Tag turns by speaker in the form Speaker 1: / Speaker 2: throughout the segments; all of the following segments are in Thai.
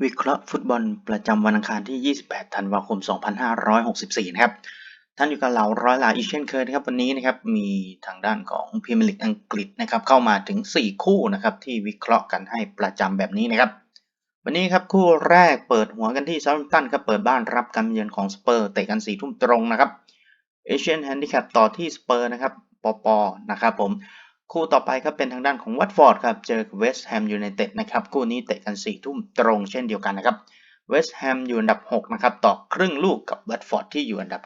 Speaker 1: วิเคราะห์ฟุตบอลประจำวันอังคารที่ 28 ธันวาคม 2564 นะครับ ท่านอยู่กับเราร้อยลาอีเช่นเคยนะครับ วันนี้นะครับมีทางด้านของพรีเมียร์ลีกอังกฤษนะครับ เข้ามาถึง 4 คู่นะครับที่วิเคราะห์กันให้ประจำแบบนี้นะครับ วันนี้ครับคู่แรกเปิดหัวกันที่เซาท์ตันครับเปิดบ้านรับการเยือนของสเปอร์เตะกัน4ทุ่มตรงนะครับเอเชียนแฮนดิแคปต่อที่สเปอร์นะครับปอปอนะครับผม คู่ต่อไปครับเป็นทางด้านของวัตฟอร์ดครับเจอกับเวสต์แฮมยูไนเต็ดนะครับคู่นี้เตะกัน4ี่ทุ่มตรงเช่นเดียวกันนะครับเวสต์แฮมอยู่อันดับ 6 นะครับต่อครึ่งลูกกับวัตฟอร์ดที่อยู่อันดับ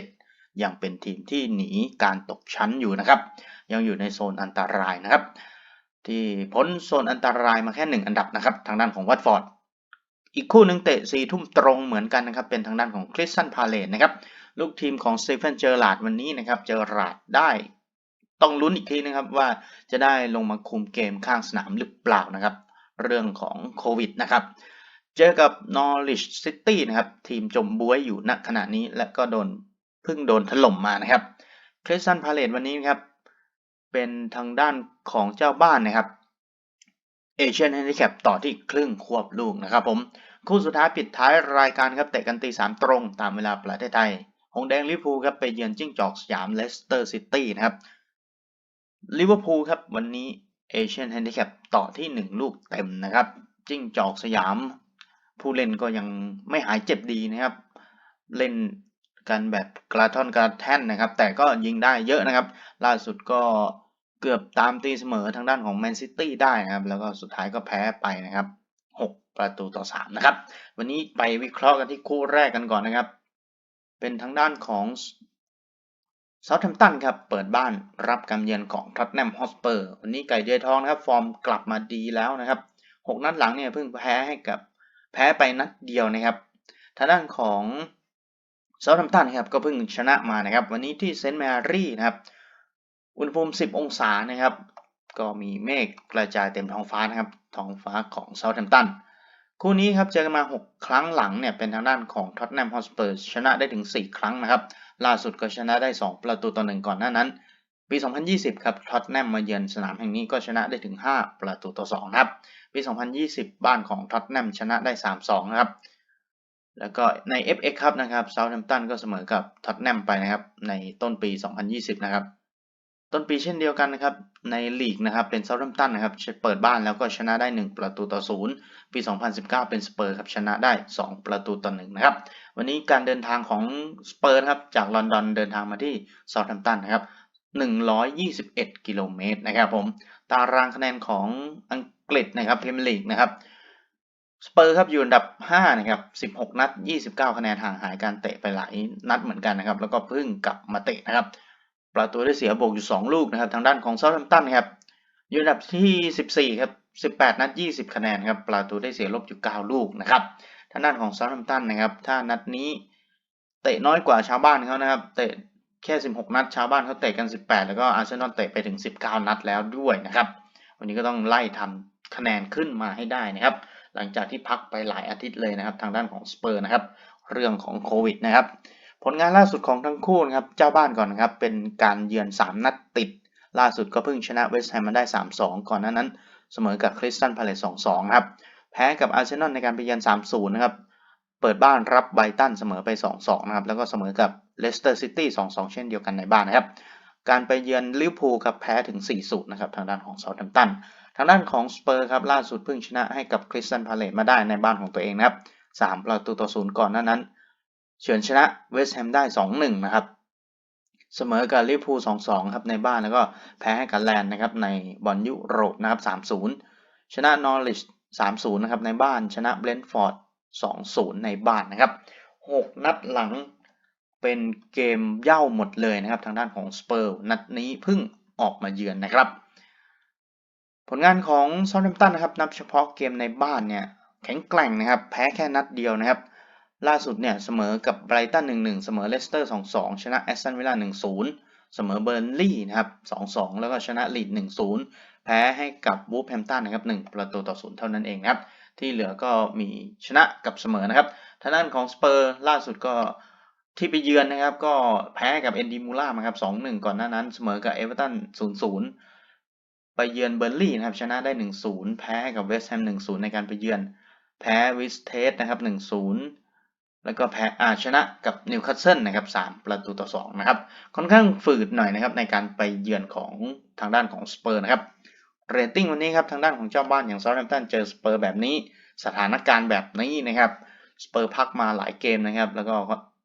Speaker 1: 17 ยังเป็นทีมที่หนีการตกชั้นอยู่นะครับ ยังอยู่ในโซนอันตรายนะครับ ที่พ้นโซนอันตรายมาแค่ 1 อันดับนะครับ ทางด้านของวัตฟอร์ดอีกคู่หนึ่งเตะ4ี่ทุ่มตรงเหมือนกันนะครับ เป็นทางด้านของคริสตันพาเลตนะครับลูกทีมของสตีเฟนเจอร์ลาดวันนี้นะครับเจอร์ลาดได้ ต้องลุ้นอีกทีนะครับว่าจะได้ลงมาคุมเกมข้างสนามหรือเปล่านะครับ เรื่องของโควิดนะครับ เจอกับ Norwich City นะครับ ทีมจมบวยอยู่ณขณะนี้และก็โดนเพิ่งโดนถล่มมานะครับคริสตันพาเลตวันนี้นครับ เป็นทางด้านของเจ้าบ้านนะครับเอเชียนแฮนดิแคปต่อที่ครึ่งควบลูกนะครับผม คู่สุดท้ายปิดท้ายรายการครับเตะกันตีสามตรงตามเวลาประเทศไทย หงแดงลิเวอร์พูครับไปเยือนจิ้งจอกสยามเลสเตอร์ซิตี้นะครับ ลิเวอร์พูลครับวันนี้เอเชียนแฮนดิแคปต่อที่ 1 ลูกเต็มนะครับ จิ้งจอกสยาม ผู้เล่นก็ยังไม่หายเจ็บดีนะครับ เล่นกันแบบกระท่อนกระแท่นนะครับ แต่ก็ยิงได้เยอะนะครับ ล่าสุดก็เกือบตามตีเสมอทางด้านของแมนซิตี้ได้นะครับ แล้วก็สุดท้ายก็แพ้ไปนะครับ 6 ประตูต่อ 3 นะครับ วันนี้ไปวิเคราะห์กันที่คู่แรกกันก่อนนะครับ เป็นทางด้านของ เซาท์แฮมป์ตันครับเปิดบ้านรับการเยือนของท็อตแนมฮอสเปอร์วันนี้ไก่เดือยทองนะครับฟอร์มกลับมาดีแล้วนะครับ6นัดหลังเนี่ยเพิ่งแพ้ให้กับแพ้ไปนัดเดียวนะครับทางด้านของเซาท์แฮมป์ตันครับก็เพิ่งชนะมานะครับ วันนี้ที่เซนต์แมรี่นะครับอุณหภูมิ 10 องศานะครับ ก็มีเมฆกระจายเต็มท้องฟ้านะครับท้องฟ้าของเซาท์แฮมป์ตันคู่นี้ครับเจอกันมา 6 ครั้งหลังเนี่ยเป็นทางด้านของท็อตแนมฮอสเปอร์ชนะได้ถึง 4 ครั้งนะครับ ล่าสุดก็ชนะได้ 2 ประตูต่อหนึ่งก่อนหน้านั้น ปี 2020 ครับท็อตแนมมาเยือนสนามแห่งนี้ก็ชนะได้ถึง 5 ประตูต่อ2ครับ ปี 2020 บ้านของท็อตแนมชนะได้ 3-2นะครับ แล้วก็ใน FA ครับนะครับเซาท์แฮมป์ตันก็เสมอกับท็อตแนมไปนะครับในต้นปี 2020 นะครับ ต้นปีเช่นเดียวกันนะครับในลีกนะครับเป็นเซาท์แฮมป์ตันนะครับเปิดบ้านแล้วก็ชนะได้ 1 ประตูต่อ0ปี 2019 เป็นสเปอร์ครับชนะได้ 2 ประตูต่อ1นะครับวันนี้การเดินทางของสเปอร์ครับจากลอนดอนเดินทางมาที่เซาท์แฮมป์ตันนะครับ121 กิโลเมตรนะครับผมตารางคะแนนของอังกฤษนะครับพรีเมียร์ลีกนะครับสเปอร์ครับอยู่อันดับ 5 นะครับ 16 นัด 29 คะแนนห่างหายการเตะไปหลายนัดเหมือนกันนะครับ แล้วก็เพิ่งกลับมาเตะนะครับ ประตูได้เสียบวกอยู่ 2 ลูกนะครับ ทางด้านของเซาท์แฮมป์ตันครับอยู่อันดับที่ 14 ครับ 18 นัด 20 คะแนนครับประตูได้เสียลบอยู่ 9 ลูกนะครับ ทางด้านของเซาท์แฮมป์ตันนะครับ ถ้านัดนี้เตะน้อยกว่าชาวบ้านเขานะครับ เตะแค่ 16 นัด ชาวบ้านเขาเตะกัน 18 แล้วก็อาร์เซนอลเตะไปถึง 19 นัดแล้วด้วยนะครับ วันนี้ก็ต้องไล่ทำคะแนนขึ้นมาให้ได้นะครับ หลังจากที่พักไปหลายอาทิตย์เลยนะครับ ทางด้านของสเปอร์นะครับ เรื่องของโควิดนะครับ ผลงานล่าสุดของทั้งคู่นะครับเจ้าบ้านก่อนนะครับเป็นการเยือน 3 นัดติด ล่าสุดก็เพิ่งชนะเวสต์แฮมมาได้ 3-2 ก่อนหน้านั้น เสมอกับคริสตันพาเลต2-2ครับแพ้กับอาร์เซนอลในการไปเยือน 3-0 นะครับเปิดบ้านรับไบตันเสมอไป 2-2 นะครับ แล้วก็เสมอกับเลสเตอร์ซิตี้ 2-2 เช่นเดียวกันในบ้านนะครับ การไปเยือนลิเวอร์พูลครับแพ้ถึง 4-0 นะครับ ทางด้านของเซาท์แฮมป์ตัน ทางด้านของสเปอร์ครับล่าสุดเพิ่งชนะให้กับคริสตันพาเลตมาได้ในบ้านของตัวเองนะครับ 3 ประตูต่อ 0 ก่อนหน้านั้น เฉือนชนะเวสต์แฮมได้ 2-1 นะครับ เสมอกับลิเวอร์พูล 2-2 ครับในบ้านแล้วก็แพ้ให้กับแลนด์นะครับในบอลยุโรปนะครับ 3-0 ชนะนอริช 3-0 นะครับในบ้านชนะเบรนท์ฟอร์ด 2-0 ในบ้านนะครับ 6 นัดหลังเป็นเกมเย่าหมดเลยนะครับ ทางด้านของสเปอร์นัดนี้เพิ่งออกมาเยือนนะครับ ผลงานของซาท์แฮมป์ตันนะครับ นับเฉพาะเกมในบ้านเนี่ยแข็งแกร่งนะครับ แพ้แค่นัดเดียวนะครับ ล่าสุดเนี่ยเสมอกับไบรตัน 1-1 เสมอเลสเตอร์ 2-2 ชนะแอสตันวิลล่า 1-0 เสมอเบอร์นลีย์นะครับ 2-2 แล้วก็ชนะลีด 1-0 แพ้ให้กับวูฟแฮมตันนะครับ 1 ประตูต่อ 0 เท่านั้นเองนะครับ ที่เหลือก็มีชนะกับเสมอนะครับ ทางด้านของสเปอร์ล่าสุดก็ที่ไปเยือนนะครับ ก็แพ้กับเอนดีมูล่ามาครับ 2-1 ก่อนหน้านั้น เสมอกับเอเวอร์ตัน 0-0 ไปเยือนเบอร์นลีย์นะครับ ชนะได้ 1-0 แพ้กับเวสต์แฮม 1-0 ในการไปเยือน แพ้วิสเทสนะครับ 1-0 แล้วก็แพ้อาชนะกับนิวคาสเซิลนะครับ3ประตูต่อ2นะครับค่อนข้างฝืดหน่อยนะครับในการไปเยือนของทางด้านของสเปอร์นะครับเรตติ้งวันนี้ครับทางด้านของเจ้าบ้านอย่างเซาท์แฮมป์ตันเจอสเปอร์แบบนี้ สถานการณ์แบบนี้นะครับสเปอร์พักมาหลายเกมนะครับ แล้วก็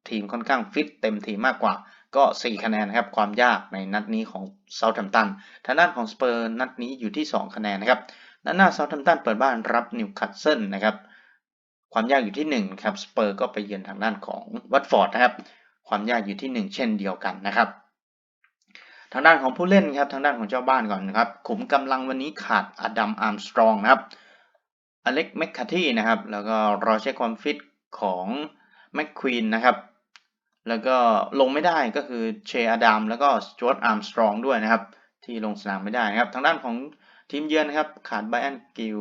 Speaker 1: ทีมค่อนข้างฟิตเต็มทีมมากกว่าก็ 4 คะแนนนะครับ ความยากในนัดนี้ของเซาท์แฮมป์ตันทางด้านของสเปอร์นัดนี้อยู่ที่ 2 คะแนนนะครับนัดหน้าเซาท์แฮมป์ตันเปิดบ้านรับนิวคาสเซิลนะครับ ความยากอยู่ที่ 1 ครับสเปอร์ก็ไปเยือนทางด้านของวัตฟอร์ดนะครับ ความยากอยู่ที่ 1 เช่นเดียวกันนะครับ ทางด้านของผู้เล่นครับทางด้านของเจ้าบ้านก่อนนะครับขุมกำลังวันนี้ขาดอดัมอาร์มสตรองนะครับอเล็กแมคคาที่นะครับ แล้วก็รอเช็คความฟิตของแมคควีนนะครับ แล้วก็ลงไม่ได้ก็คือเชอดัมแล้วก็สจวตอาร์มสตรองด้วยนะครับ ที่ลงสนามไม่ได้นะครับ ทางด้านของทีมเยือนนะครับขาดไบอันกิล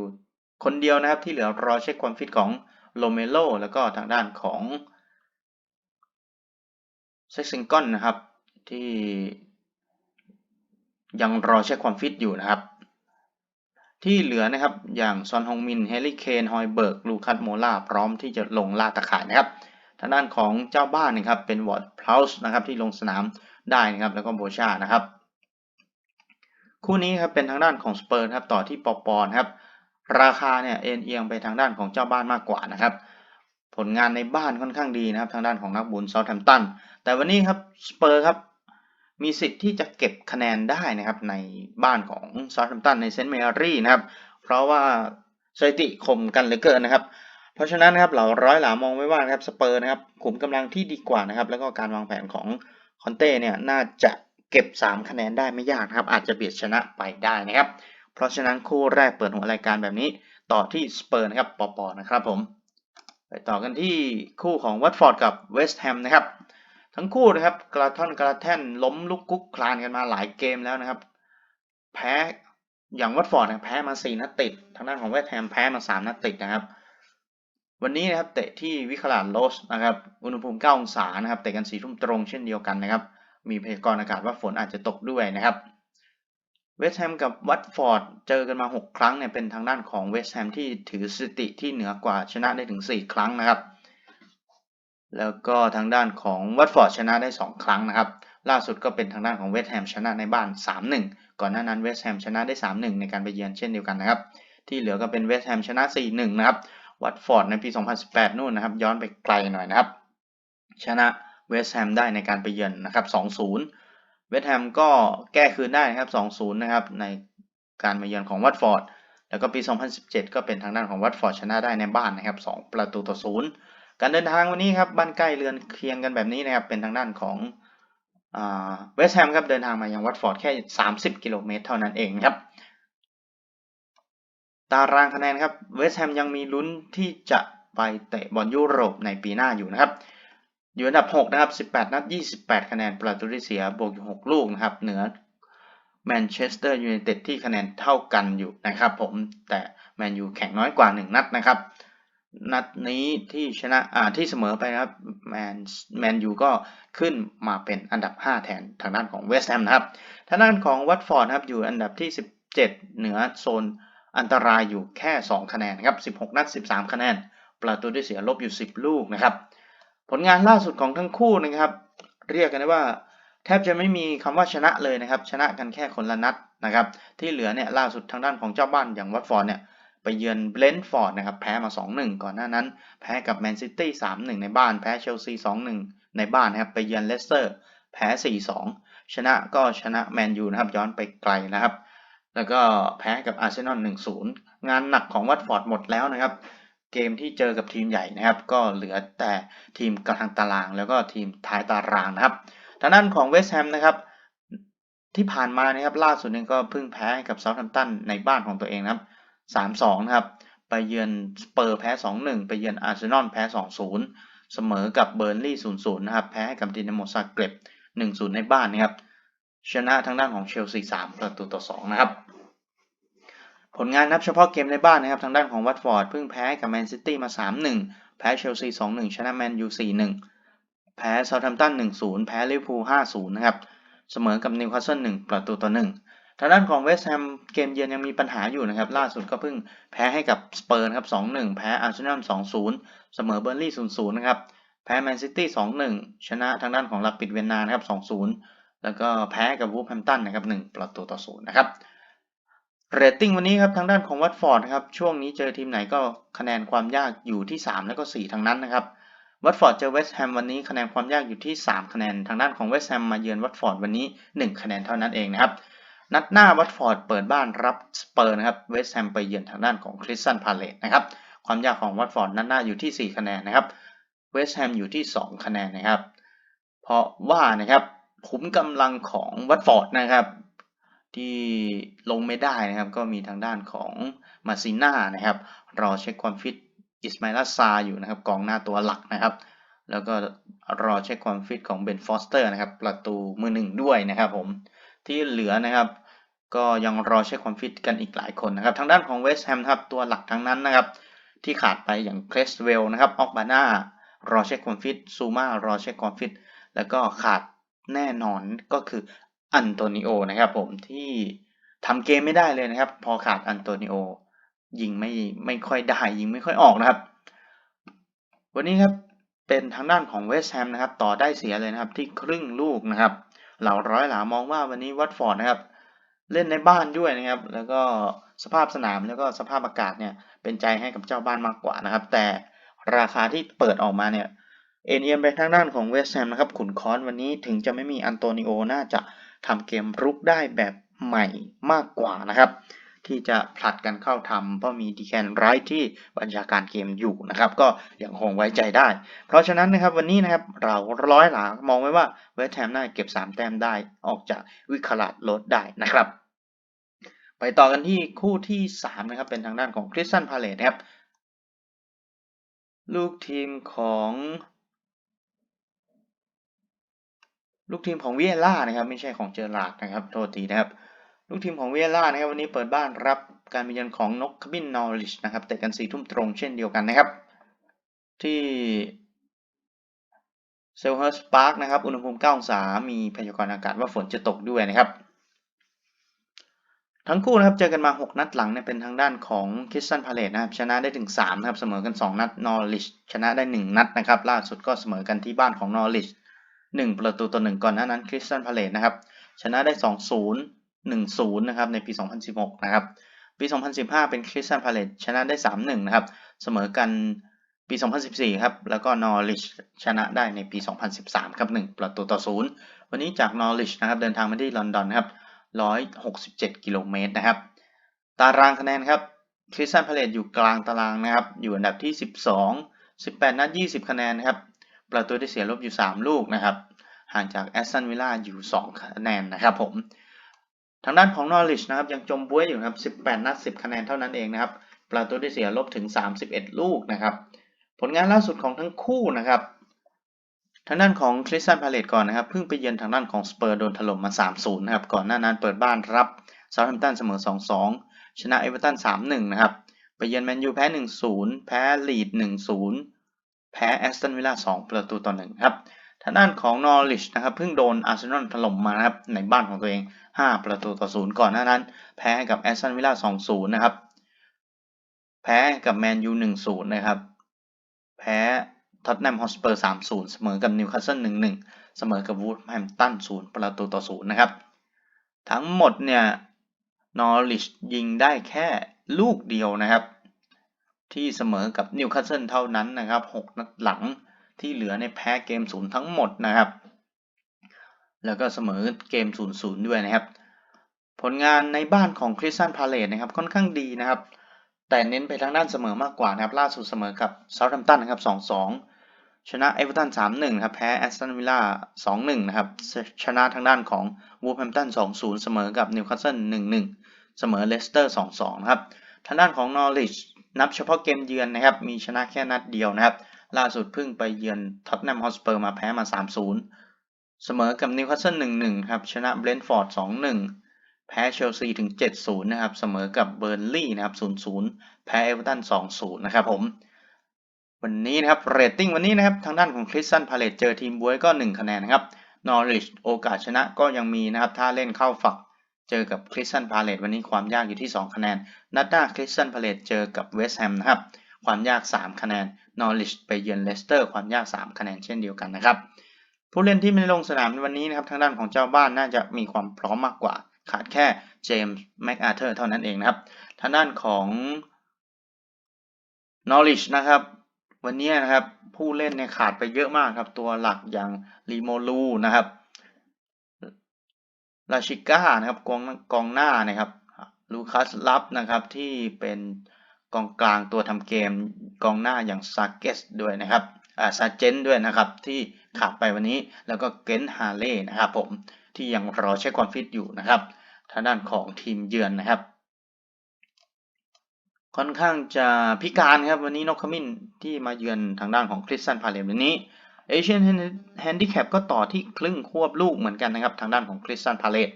Speaker 1: คนเดียวนะครับที่เหลือรอเช็คความฟิตของ โลเมโลแล้วก็ทางด้านของเซ็กซิงกอนนะครับ ที่ยังรอเช็คความฟิตอยู่นะครับ ที่เหลือนะครับอย่างซอนฮงมินเฮลิเคนฮอยเบิร์กลูคัสโมล่าพร้อมที่จะลงล่าตะข่ายนะครับทางด้านของเจ้าบ้านนะครับเป็นวอร์ดพลาส์นะครับที่ลงสนามได้นะครับแล้วก็โบชานะครับ คู่นี้ครับเป็นทางด้านของสเปอร์ครับต่อที่ปอปอนครับ ราคาเนี่ยเอ็นเอียงไปทางด้านของเจ้าบ้านมากกว่านะครับ ผลงานในบ้านค่อนข้างดีนะครับ ทางด้านของนักบุญเซาท์แฮมตันแต่วันนี้ครับสเปอร์ครับมีสิทธิ์ที่จะเก็บคะแนนได้นะครับในบ้านของเซาท์แฮมตันในเซนต์แมรี่นะครับเพราะว่าสถิติคมกันเหลือเกินนะครับเพราะฉะนั้นนะครับเราร้อยหลามองไว้ว่านะครับสเปอร์นะครับขุมกำลังที่ดีกว่านะครับ แล้วก็การวางแผนของคอนเต้เนี่ยน่าจะเก็บ 3 คะแนนได้ไม่ยากนะครับ อาจจะเบียดชนะไปได้นะครับ เพราะฉะนั้นคู่แรกเปิดหัวรายการแบบนี้ ต่อที่สเปอร์นะครับปอปอนะครับผมไปต่อกันที่คู่ของวัตฟอร์ดกับเวสต์แฮมนะครับ ทั้งคู่นะครับกระท่อนกระแท่นล้มลุกคุกคลานกันมาหลายเกมแล้วนะครับ แพ้อย่างวัตฟอร์ดแพ้มา 4 นัดติด ทางด้านของเวสต์แฮมแพ้มา 3 นัดติดนะครับ วันนี้นะครับเตะที่วิคลาดโลสนะครับ อุณหภูมิ 9 องศานะครับ เตะกัน4ทุ่มตรงเช่นเดียวกันนะครับ มีพยากรณ์อากาศว่าฝนอาจจะตกด้วยนะครับ วสต์แฮมกับวัตฟอร์ดเจอกันมา 6 ครั้งเนี่ยเป็นทางด้านของเวสต์แฮมที่ถือสถิติที่เหนือกว่าชนะได้ถึง 4 ครั้งนะครับ แล้วก็ทางด้านของวัตฟอร์ดชนะได้ 2 ครั้งนะครับ ล่าสุดก็เป็นทางด้านของเวสต์แฮมชนะในบ้าน 3-1 ก่อนหน้านั้นเวสต์แฮมชนะได้ 3-1 ในการไปเยือนเช่นเดียวกันนะครับ ที่เหลือก็เป็นเวสต์แฮมชนะ 4-1 นะครับ วัตฟอร์ดในปี 2018 นู่นนะครับ ย้อนไปไกลหน่อยนะครับ ชนะเวสต์แฮมได้ในการไปเยือนนะครับ 2-0 เวสต์แฮมก็แก้คืนได้นะครับ 2-0 นะครับในการมาเยือนของวัตฟอร์ด แล้วก็ปี 2017 ก็เป็นทางด้านของวัตฟอร์ดชนะได้ในบ้านนะครับ 2 ประตูต่อ0การเดินทางวันนี้ครับบ้านใกล้เรือนเคียงกันแบบนี้นะครับ เป็นทางด้านของเวสต์แฮมครับเดินทางมายังวัตฟอร์ดแค่ 30 กิโลเมตรเท่านั้นเองครับ ตารางคะแนนครับเวสต์แฮมยังมีลุ้นที่จะไปเตะบอลยุโรปในปีหน้าอยู่นะครับ อยู่อันดับ 6 นะครับ 18 นัด 28 คะแนน ประตูที่เสีย บวกอยู่ 6 ลูกนะครับ เหนือแมนเชสเตอร์ยูไนเต็ดที่คะแนนเท่ากันอยู่นะครับผม แต่แมนยูแข่งน้อยกว่า 1 นัดนะครับ นัดนี้ที่ชนะ อ่า ที่เสมอไปนะครับ แมน แมนยูก็ขึ้นมาเป็นอันดับ 5 แทนทางด้านของเวสต์แฮมนะครับ ทางด้านของวัตฟอร์ดครับ อยู่อันดับที่ 17 เหนือโซนอันตรายอยู่แค่ 2 คะแนนนะครับ 16 นัด 13 คะแนน ประตูที่เสียลบอยู่ 10 ลูกนะครับ ผลงานล่าสุดของทั้งคู่นะครับ เรียกกันได้ว่าแทบจะไม่มีคำว่าชนะเลยนะครับ ชนะกันแค่คนละนัดนะครับ ที่เหลือเนี่ยล่าสุดทางด้านของเจ้าบ้านอย่างวัตฟอร์ดเนี่ยไปเยือนเบลนฟอร์ดนะครับแพ้มา 2-1 ก่อนหน้านั้น แพ้กับแมนซิตี้ 3-1 ในบ้านแพ้เชลซี 2-1 ในบ้านนะครับไปเยือนเลสเตอร์ แพ้ 4-2 ชนะก็ชนะแมนยูนะครับย้อนไปไกลนะครับ แล้วก็แพ้กับอาร์เซนอล 1-0 งานหนักของวัตฟอร์ดหมดแล้วนะครับ เกมที่เจอกับทีมใหญ่นะครับ ก็เหลือแต่ทีมกลางตาราง แล้วก็ทีมท้ายตารางนะครับทางด้านของเวสต์แฮมนะครับที่ผ่านมานะครับล่าสุดนี้ก็เพิ่งแพ้กับเซาท์แฮมป์ตันในบ้านของตัวเองนะครับ 3-2 นะครับ ไปเยือนสเปอร์แพ้ 2-1 ไปเยือนอาร์เซนอลแพ้ 2-0 เสมอกับเบอร์นลี่ 0-0 นะครับ แพ้กับดินาโมซาเกร็บ 1-0 ในบ้านนะครับ ชนะทางด้านของเชลซี 3 ประตูต่อ 2 นะครับ ผลงานนับเฉพาะเกมในบ้านนะครับ ทางด้านของวัตฟอร์ดเพิ่งแพ้กับแมนซิตี้มา 3-1 แพ้เชลซี 2-1 ชนะแมนยู 4-1 แพ้เซาท์แฮมป์ตัน 1-0 แพ้ลิเวอร์พูล 5-0 นะครับ เสมอกับนิวคาสเซิล 1 ประตูต่อ 1 ทางด้านของเวสต์แฮมเกมเยือนยังมีปัญหาอยู่นะครับ ล่าสุดก็เพิ่งแพ้ให้กับสเปอร์นะครับ 2-1 แพ้อาร์เซนอล 2-0 เสมอเบอร์ลี่ 0-0 นะครับ แพ้แมนซิตี้ 2-1 ชนะทางด้านของลาปิดเวียนนานะครับ 2-0 แล้วก็แพ้กับวูฟแฮมตันนะครับ 1 ประตูต่อ 0 นะครับ เรตติ้งวันนี้ครับทางด้านของวัตฟอร์ดครับช่วงนี้เจอทีมไหนก็คะแนนความยากอยู่ที่ 3 แล้วก็ 4ทั้งนั้นนะครับวัตฟอร์ดเจอเวสต์แฮมวันนี้คะแนนความยากอยู่ที่ 3 คะแนนทางด้านของเวสต์แฮมมาเยือนวัตฟอร์ดวันนี้ 1 คะแนนเท่านั้นเองนะครับนัดหน้าวัตฟอร์ดเปิดบ้านรับสเปอร์นะครับเวสต์แฮมไปเยือนทางด้านของคริสตันพาเลตนะครับความยากของวัตฟอร์ดนัดหน้าอยู่ที่ 4 คะแนนนะครับเวสต์แฮมอยู่ที่ 2 คะแนนนะครับเพราะว่านะครับขุมกำลังของวัตฟอร์ดนะครับ ที่ลงไม่ได้นะครับ ก็มีทางด้านของมาซิน่านะครับ รอเช็คความฟิตอิสมาอิลซาอยู่นะครับกองหน้าตัวหลักนะครับ แล้วก็รอเช็คความฟิตของเบนฟอสเตอร์นะครับ ประตูมือหนึ่งด้วยนะครับผมที่เหลือนะครับ ก็ยังรอเช็คความฟิตกันอีกหลายคนนะครับ ทางด้านของเวสต์แฮมครับตัวหลักทั้งนั้นนะครับ ที่ขาดไปอย่างเครสเวลนะครับออกบาน่ารอเช็คความฟิตซูมารอเช็คความฟิตแล้วก็ขาดแน่นอนก็คือ อันโตนิโอนะครับผมที่ทำเกมไม่ได้เลยนะครับ พอขาดอันโตนิโอยิงไม่ไม่ค่อยได้ยิงไม่ค่อยออกนะครับ วันนี้ครับเป็นทางด้านของเวสต์แฮมนะครับต่อได้เสียเลยนะครับที่ครึ่งลูกนะครับเหล่าร้อยหลามองว่าวันนี้วัตฟอร์ดนะครับเล่นในบ้านด้วยนะครับ แล้วก็สภาพสนามแล้วก็สภาพอากาศเนี่ยเป็นใจให้กับเจ้าบ้านมากกว่านะครับ แต่ราคาที่เปิดออกมาเนี่ยเอ็นเอ็มไปทางด้านของเวสต์แฮมนะครับขุนค้อนวันนี้ถึงจะไม่มีอันโตนิโอน่าจะ ทำเกมรุกได้แบบใหม่มากกว่านะครับ ที่จะผลัดกันเข้าทำเพราะมีดีแคนไรท์ที่บัญชาการเกมอยู่นะครับ ก็ยังคงไว้ใจได้ เพราะฉะนั้นนะครับวันนี้นะครับเราร้อยหลามองไว้ว่าเวสต์แฮมน่าเก็บ 3 แต้มได้ออกจากวิกลาดลดได้นะครับ ไปต่อกันที่คู่ที่ 3 นะครับ เป็นทางด้านของคริสตันพาเลตนะครับลูกทีมของ ลูกทีมของเวียล่านะครับ ไม่ใช่ของเจอร์ลาดนะครับโทษทีนะครับ ลูกทีมของเวียล่านะครับ วันนี้เปิดบ้านรับการมาเยือนของนกขบินนอริชนะครับเตะกันสี่ทุ่มตรงเช่นเดียวกันนะครับ ที่เซลเฮิร์สปาร์กนะครับ อุณหภูมิ9องศา มีพยากรณ์อากาศว่าฝนจะตกด้วยนะครับ ทั้งคู่นะครับ เจอกันมา 6 นัดหลังเนี่ยเป็นทางด้านของคิสตันพาเลตนะครับ ชนะได้ถึง 3 นะครับ เสมอกัน 2 นัด นอริชชนะได้ 1 นัดนะครับ ล่าสุดก็เสมอกันที่บ้านของนอริช 1 ประตูต่อ1ก่อนหน้านั้นคริสตันพาเลตนะครับชนะได้ 2-0 1-0นะครับในปี 2016 นะครับ ปี 2015 เป็นคริสตันพาเลตชนะได้ 3-1 นะครับ เสมอกันปี 2014 ครับ แล้วก็นอริชชนะได้ในปี 2013 ครับ 1 ประตูต่อ 0 วันนี้จากนอริชนะครับ เดินทางมาที่ลอนดอนนะครับ 167 กิโลเมตรนะครับ ตารางคะแนนครับ คริสตันพาเลตอยู่กลางตารางนะครับ อยู่อันดับที่ 12 18 นัด 20 คะแนนนะครับ ประตูได้เสียลบอยู่ 3 ลูกนะครับ ห่างจากแอสตันวิลล่าอยู่2คะแนนนะครับผม ทางด้านของนอริชนะครับยังจมบ้วยอยู่ครับ 18 นัด 10 คะแนนเท่านั้นเองนะครับ ประตูได้เสียลบถึง 31 ลูกนะครับ ผลงานล่าสุดของทั้งคู่นะครับ ทางด้านของคริสตันพาเลตก่อนนะครับ เพิ่งไปเยือนทางด้านของสเปอร์โดนถล่มมา 3-0 นะครับ ก่อนหน้านั้นเปิดบ้านรับเซาท์แฮมป์ตันเสมอ 2-2 ชนะเอเวอร์ตัน 3-1 นะครับ ไปเยือนแมนยูแพ้ 1-0 แพ้ลีด 1-0 แพ้แอสตันวิลล่า2ประตูต่อ1ครับทางด้านของนอริชนะครับเพิ่งโดนอาร์เซนอลถล่มมานะครับในบ้านของตัวเอง 5 ประตูต่อ0ก่อนหน้านั้น แพ้กับแอสตันวิลล่า2-0นะครับ แพ้กับแมนยู1-0นะครับ แพ้ท็อตแนมฮอสเปอร์3-0เสมอกับนิวคาสเซิล1-1เสมอกับวูดแฮมตัน0ประตูต่อ0นะครับ ทั้งหมดเนี่ยนอริชยิงได้แค่ลูกเดียวนะครับ ที่เสมอกับนิวคาสเซิลเท่านั้นนะครับ 6 นัดหลังที่เหลือในแพ้เกม0ทั้งหมดนะครับ แล้วก็เสมอเกม0-0ด้วยนะครับ ผลงานในบ้านของคริสตันพาเลตนะครับค่อนข้างดีนะครับ แต่เน้นไปทางด้านเสมอมากกว่านะครับ ล่าสุดเสมอกับเซาท์แฮมป์ตันนะครับ2-2ชนะเอเวอร์ตัน3-1ครับแพ้แอสตันวิลล่า2-1นะครับ ชนะทางด้านของวูฟแฮมป์ตัน2-0เสมอกับนิวคาสเซิล1-1เสมอเลสเตอร์2-2นะครับ ทางด้านของนอริช นับเฉพาะเกมเยือนนะครับ มีชนะแค่นัดเดียวนะครับ ล่าสุดเพิ่งไปเยือนท็อตแนมฮอสเปอร์มาแพ้มา 3-0 เสมอกับนิวคาสเซิล1-1 ครับ ชนะเบรนท์ฟอร์ด 2-1 แพ้เชลซีถึง 7-0 นะครับ เสมอกับเบอร์นลี่นะครับ 0-0 แพ้เอเวอร์ตัน 2-0 นะครับผม วันนี้นะครับ เรตติ้งวันนี้นะครับ ทางด้านของคริสตันพาเลตเจอทีมบวยก็ 1 คะแนนนะครับ นอริชโอกาสชนะก็ยังมีนะครับ ถ้าเล่นเข้าฝัก เจอกับคริสตันพาเลตวันนี้ความยากอยู่ที่ 2 คะแนนนัดหน้าคริสตันพาเลตเจอกับเวสต์แฮมนะครับ ความยาก 3 คะแนนนอริชไปเยือนเลสเตอร์ ความยาก 3 คะแนนเช่นเดียวกันนะครับ ผู้เล่นที่ไม่ลงสนามในวันนี้นะครับ ทางด้านของเจ้าบ้านน่าจะมีความพร้อมมากกว่า ขาดแค่เจมส์แม็กอาเธอร์เท่านั้นเองนะครับ ทางด้านของ Norwich นะครับวันนี้นะครับผู้เล่นเนี่ยขาดไปเยอะมากครับตัวหลักอย่างลีโมลูนะครับ ลาชิก้านะครับกองกองหน้านะครับลูคัสลับนะครับที่เป็นกองกลางตัวทำเกมกองหน้าอย่างซาเกสด้วยนะครับอ่าซาเจนด้วยนะครับที่ขาดไปวันนี้แล้วก็เกนฮาเล่นะครับผมที่ยังรอเช็คความฟิตอยู่นะครับทางด้านของทีมเยือนนะครับ ค่อนข้างจะพิการครับวันนี้นกขมิ้นที่มาเยือนทางด้านของคริสตันพาเลมวันนี้ เอเชียนแฮนดิแคปก็ต่อที่ครึ่งควบลูกเหมือนกันนะครับทางด้านของคริสตันพาเลต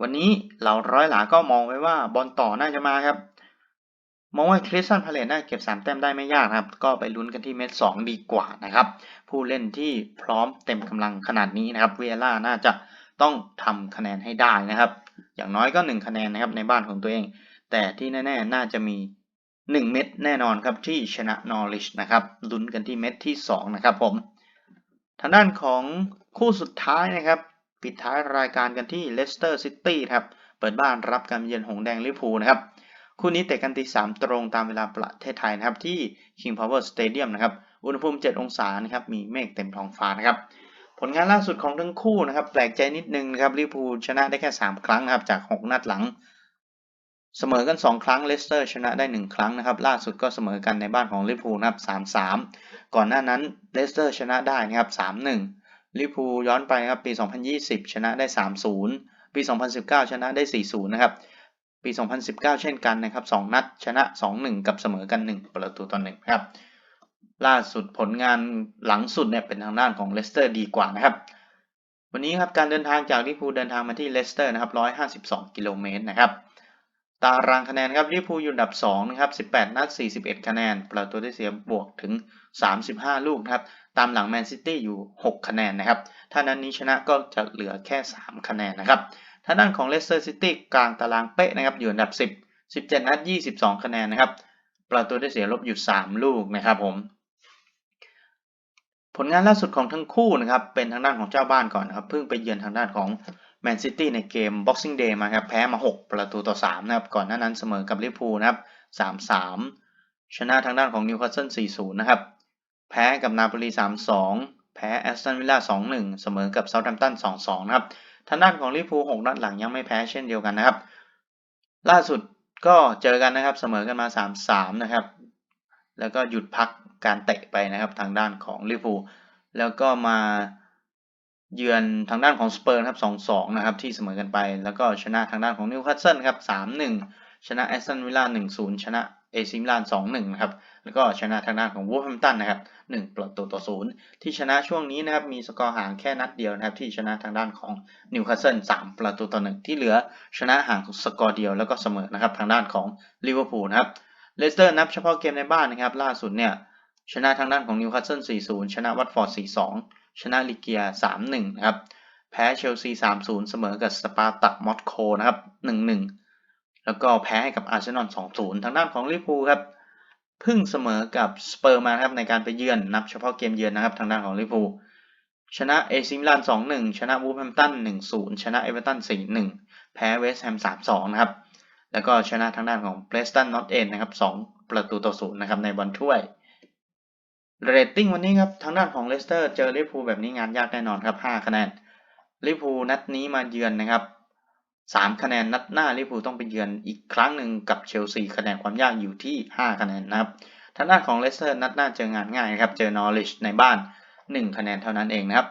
Speaker 1: วันนี้เราร้อยหลาก็มองไว้ว่าบอลต่อน่าจะมาครับ มองว่าคริสตันพาเลตน่าเก็บสามแต้มได้ไม่ยากครับ ก็ไปลุ้นกันที่เม็ดสองดีกว่านะครับ ผู้เล่นที่พร้อมเต็มกำลังขนาดนี้นะครับเวียล่าน่าจะต้องทำคะแนนให้ได้นะครับ อย่างน้อยก็ 1 คะแนนนะครับในบ้านของตัวเอง แต่ที่แน่ๆน่าจะมี 1 เม็ดแน่นอนครับที่ชนะนอริชนะครับลุ้นกันที่เม็ดที่2นะครับผม ทางด้านของคู่สุดท้ายนะครับ ปิดท้ายรายการกันที่เลสเตอร์ซิตี้ครับเปิดบ้านรับการเยือนหงแดงลิเวอร์พูลนะครับ คู่นี้เตะกันตีสามตรงตามเวลาประเทศไทยนะครับที่ King Power Stadium นะครับอุณหภูมิ 7 องศานะครับมีเมฆเต็มท้องฟ้านะครับผลงานล่าสุดของทั้งคู่นะครับแปลกใจนิดนึงนะครับลิเวอร์พูลชนะได้แค่ 3 ครั้งนะครับจาก 6 นัดหลัง เสมอกัน 2 ครั้งเลสเตอร์ชนะได้ 1 ครั้งนะครับ ล่าสุดก็เสมอกันในบ้านของลิเวอร์พูลนะครับ3-3 ก่อนหน้านั้นเลสเตอร์ชนะได้นะครับ 3-1 ลิเวอร์พูลย้อนไปนะครับปี 2020 ชนะได้ 3-0 ปี 2019 ชนะได้ 4-0 นะครับ ปี 2019 เช่นกันนะครับ 2 นัดชนะ 2-1 กับเสมอกัน 1 ประตูต่อ1ครับ ล่าสุดผลงานหลังสุดเนี่ยเป็นทางด้านของเลสเตอร์ดีกว่านะครับวันนี้ครับการเดินทางจากลิเวอร์พูลเดินทางมาที่เลสเตอร์นะครับ152 กิโลเมตรนะครับ ตารางคะแนนครับลิเวอร์พูลอยู่อันดับ2นะครับ18 นัด 41 คะแนน ประตูได้เสียบวกถึง 35 ลูกนะครับ ตามหลังแมนซิตี้อยู่ 6 คะแนนนะครับ ถ้านั้นนี้ชนะก็จะเหลือแค่ 3 คะแนนนะครับทางด้านของเลสเตอร์ซิตี้กลางตารางเป๊ะนะครับ อยู่อันดับ 10 17 นัด 22 คะแนนนะครับ ประตูได้เสียลบอยู่ 3 ลูกนะครับผม ผลงานล่าสุดของทั้งคู่นะครับ เป็นทางด้านของเจ้าบ้านก่อนนะครับ เพิ่งไปเยือนทางด้านของ แมนซิตี้ในเกม Boxing Day มาครับแพ้มา 6 ประตูต่อ 3 นะครับ ก่อนหน้านั้นเสมอกับลิเวอร์พูลนะครับ 3-3 ชนะทางด้านของนิวคาสเซิล 4-0 นะครับ แพ้กับนาโปลี 3-2 แพ้แอสตันวิลล่า 2-1 เสมอกับเซาท์แฮมป์ตัน 2-2 นะครับ ทางด้านของลิเวอร์พูล 6 นัดหลังยังไม่แพ้เช่นเดียวกันนะครับ ล่าสุดก็เจอกันนะครับเสมอกันมา 3-3 นะครับ แล้วก็หยุดพักการเตะไปนะครับทางด้านของลิเวอร์พูล แล้วก็มา เยือนทางด้านของสเปอร์ครับ2-2นะครับที่เสมอกันไป แล้วก็ชนะทางด้านของนิวคาสเซิลครับ3-1ชนะแอสตันวิลล่า1-0ชนะเอซิมิลาน2-1นะครับแล้วก็ชนะทางด้านของวูฟแฮมตันนะครับ1ประตูต่อ0ที่ชนะช่วงนี้นะครับมีสกอร์ห่างแค่นัดเดียวนะครับที่ชนะทางด้านของนิวคาสเซิล3ประตูต่อ1ที่เหลือชนะห่างสกอร์เดียวแล้วก็เสมอนะครับทางด้านของลิเวอร์พูลนะครับเลสเตอร์นับเฉพาะเกมในบ้านนะครับล่าสุดเนี่ยชนะทางด้านของนิวคาสเซิล4-0 ชนะวัตฟอร์ด 4-2 ชนะลิเกีย 3-1 นะครับ แพ้เชลซี 3-0 เสมอกับสปาร์ตักมอสโกนะครับ 1-1 แล้วก็แพ้ให้กับอาร์เซนอล 2-0 ทางด้านของลิเวอร์พูลครับเพิ่งเสมอกับสเปอร์มาครับในการไปเยือนนับเฉพาะเกมเยือนนะครับทางด้านของลิเวอร์พูลชนะเอซิมิลาน 2-1 ชนะวูฟแฮมตัน 1-0 ชนะเอเวอร์ตัน 4-1 แพ้เวสต์แฮม 3-2 นะครับ แล้วก็ชนะทางด้านของเพลสตันนอตเอนนะครับ 2 ประตูต่อ 0 นะครับในบอลถ้วย เรตติ้งวันนี้ครับทางด้านของเลสเตอร์เจอลิเวอร์พูลแบบนี้งานยากแน่นอนครับ 5 คะแนนลิเวอร์พูลนัดนี้มาเยือนนะครับ 3 คะแนนนัดหน้าลิเวอร์พูลต้องไปเยือนอีกครั้งหนึ่งกับเชลซีคะแนนความยากอยู่ที่ 5 คะแนนนะครับทางด้านของเลสเตอร์นัดหน้าเจองานง่ายครับเจอนอริชในบ้าน 1 คะแนนเท่านั้นเองนะครับ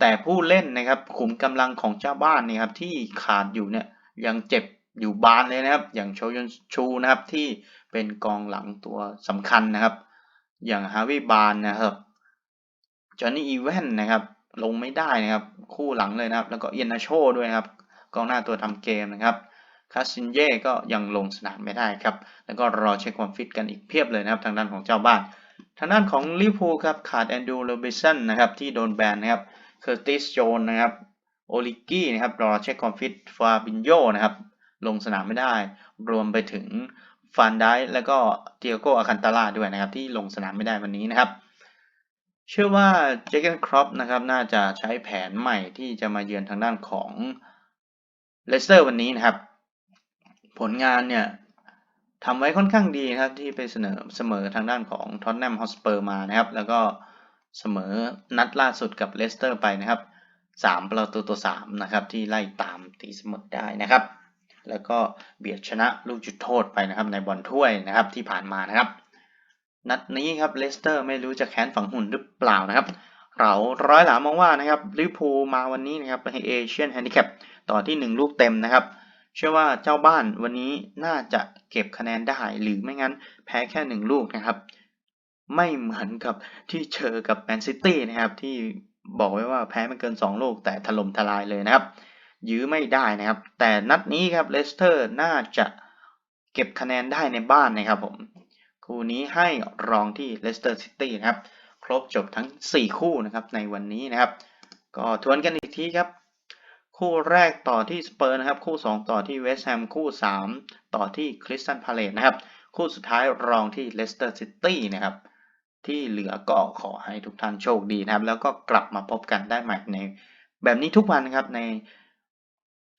Speaker 1: แต่ผู้เล่นนะครับขุมกำลังของเจ้าบ้านนี่ครับที่ขาดอยู่เนี่ยยังเจ็บอยู่บานเลยนะครับ อย่างโชยนชูนะครับที่เป็นกองหลังตัวสำคัญนะครับ อย่างฮาวิบานนะครับจอห์นนี่อีเวนนะครับ ลงไม่ได้นะครับ คู่หลังเลยนะครับ แล้วก็เอียนาโชด้วยนะครับ กองหน้าตัวทำเกมนะครับคาซินเย่ก็ยังลงสนามไม่ได้ครับ แล้วก็รอเช็คความฟิตกันอีกเพียบเลยนะครับ ทางด้านของเจ้าบ้าน ทางด้านของลิเวอร์พูลครับขาดแอนดูโรบิสันนะครับที่โดนแบนนะครับเคอร์ติสโจนนะครับโอลิกี้นะครับรอเช็คความฟิตฟาบินโยนะครับลงสนามไม่ได้ รวมไปถึง ฟานไดและก็เตียโกอาคันตาลาด้วยนะครับ ที่ลงสนามไม่ได้วันนี้นะครับ เชื่อว่าเจเกนครอปนะครับน่าจะใช้แผนใหม่ที่จะมาเยือนทางด้านของเลสเตอร์วันนี้นะครับ ผลงานเนี่ยทำไว้ค่อนข้างดีนะครับที่ไปเสนอเสมอทางด้านของท็อตแนมฮอสเปอร์มานะครับ แล้วก็เสมอนัดล่าสุดกับเลสเตอร์ไปนะครับสามประตูต่อสามนะครับที่ไล่ตามตีเสมอได้นะครับ แล้วก็เบียดชนะลูกจุดโทษไปนะครับในบอลถ้วยนะครับที่ผ่านมานะครับ นัดนี้ครับเลสเตอร์ไม่รู้จะแค้นฝังหุ่นหรือเปล่านะครับเราร้อยหลามองว่านะครับลิเวอร์พูลมาวันนี้นะครับให้เอเชียนแฮนดิแคปต่อที่ 1 ลูกเต็มนะครับ เชื่อว่าเจ้าบ้านวันนี้น่าจะเก็บคะแนนได้หรือไม่งั้นแพ้แค่ 1 ลูกนะครับ ไม่เหมือนกับที่เจอกับแมนซิตี้นะครับที่บอกไว้ว่าแพ้ไม่เกิน 2 ลูกแต่ถล่มทลายเลยนะครับ ยื้อไม่ได้นะครับ แต่นัดนี้ครับเลสเตอร์น่าจะเก็บคะแนนได้ในบ้านนะครับผมคู่นี้ให้รองที่เลสเตอร์ซิตี้นะครับ ครบจบทั้ง 4 คู่นะครับในวันนี้นะครับ ก็ทวนกันอีกทีครับ คู่แรกต่อที่สเปอร์นะครับ คู่ 2 ต่อที่เวสต์แฮมคู่ 3 ต่อที่คริสตันพาเลตนะครับ คู่สุดท้ายรองที่เลสเตอร์ซิตี้นะครับที่เหลือก็ขอให้ทุกท่านโชคดีนะครับ แล้วก็กลับมาพบกันได้ใหม่ในแบบนี้ทุกวันนะครับใน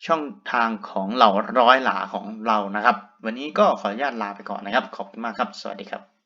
Speaker 1: ช่องทางของเหล่าร้อยหลาของเรานะครับ วันนี้ก็ขออนุญาตลาไปก่อนนะครับ ขอบคุณมากครับ สวัสดีครับ